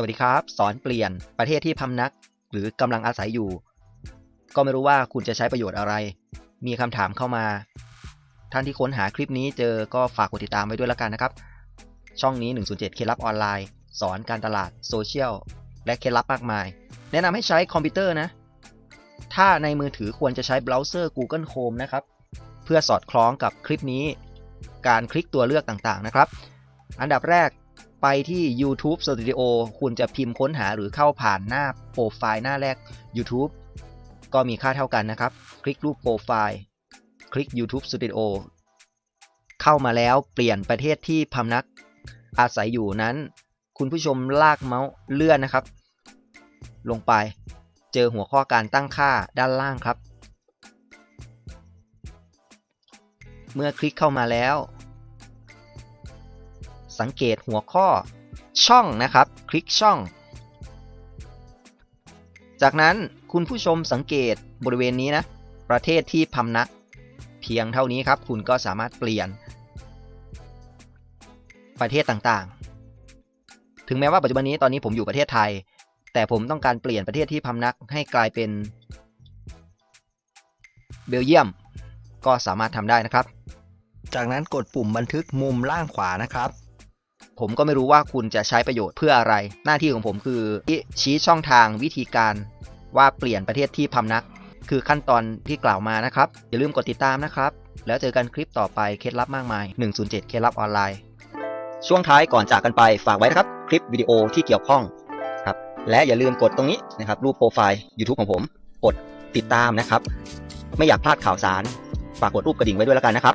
วัสดีครับ สอนเปลี่ยนประเทศที่พำนัก หรือกำลังอาศัยอยู่ ก็ไม่รู้ว่าคุณจะใช้ประโยชน์อะไร มีคำถามเข้ามา ท่านที่ค้นหาคลิปนี้เจอก็ฝากกดติดตามไว้ด้วยแล้วกันนะครับ ช่องนี้ 107เคล็ดลับออนไลน์ สอนการตลาดโซเชียลและเคล็ดลับมากมาย แนะนำให้ใช้คอมพิวเตอร์นะ ถ้าในมือถือควรจะใช้เบราว์เซอร์ Google Chrome นะครับ เพื่อสอดคล้องกับคลิปนี้ การคลิกตัวเลือกต่างๆนะครับ อันดับแรก ไปที่ YouTube Studio คุณจะพิมพ์ค้นหาหรือเข้าผ่านหน้าโปรไฟล์หน้าแรก YouTube ก็มีค่าเท่ากันนะครับ คลิกรูปโปรไฟล์ คลิก YouTube Studio เข้ามาแล้วเปลี่ยนประเทศที่พำนักอาศัยอยู่นั้น คุณผู้ชมลากเมาส์เลื่อนนะครับ ลงไปเจอหัวข้อการตั้งค่าด้านล่างครับ เมื่อคลิกเข้ามาแล้ว สังเกตหัวข้อช่องนะครับ คลิกช่อง จากนั้นคุณผู้ชมสังเกตบริเวณนี้นะ ประเทศที่พำนัก เพียงเท่านี้ครับ คุณก็สามารถเปลี่ยน ประเทศต่างๆ ถึงแม้ว่าปัจจุบันนี้ตอนนี้ผมอยู่ประเทศไทย แต่ผมต้องการเปลี่ยนประเทศที่พำนักให้กลายเป็นเบลเยียม ก็สามารถทำได้นะครับ จากนั้นกดปุ่มบันทึกมุมล่างขวานะครับ ผมก็ไม่รู้ว่าคุณจะใช้ประโยชน์เพื่ออะไร หน้าที่ของผมคือชี้ช่องทางวิธีการว่าเปลี่ยนประเทศที่พำนัก คือขั้นตอนที่กล่าวมานะครับ อย่าลืมกดติดตามนะครับ แล้วเจอกันคลิปต่อไปเคล็ดลับมากมาย 107 เคล็ดลับออนไลน์ ช่วงท้ายก่อนจากกันไปฝากไว้นะครับ คลิปวิดีโอที่เกี่ยวข้องครับและอย่าลืมกดตรงนี้นะครับรูปโปรไฟล์ YouTube ของผม กดติดตามนะครับ ไม่อยากพลาดข่าวสาร ฝากกดรูปกระดิ่งไว้ด้วยแล้วกันนะครับ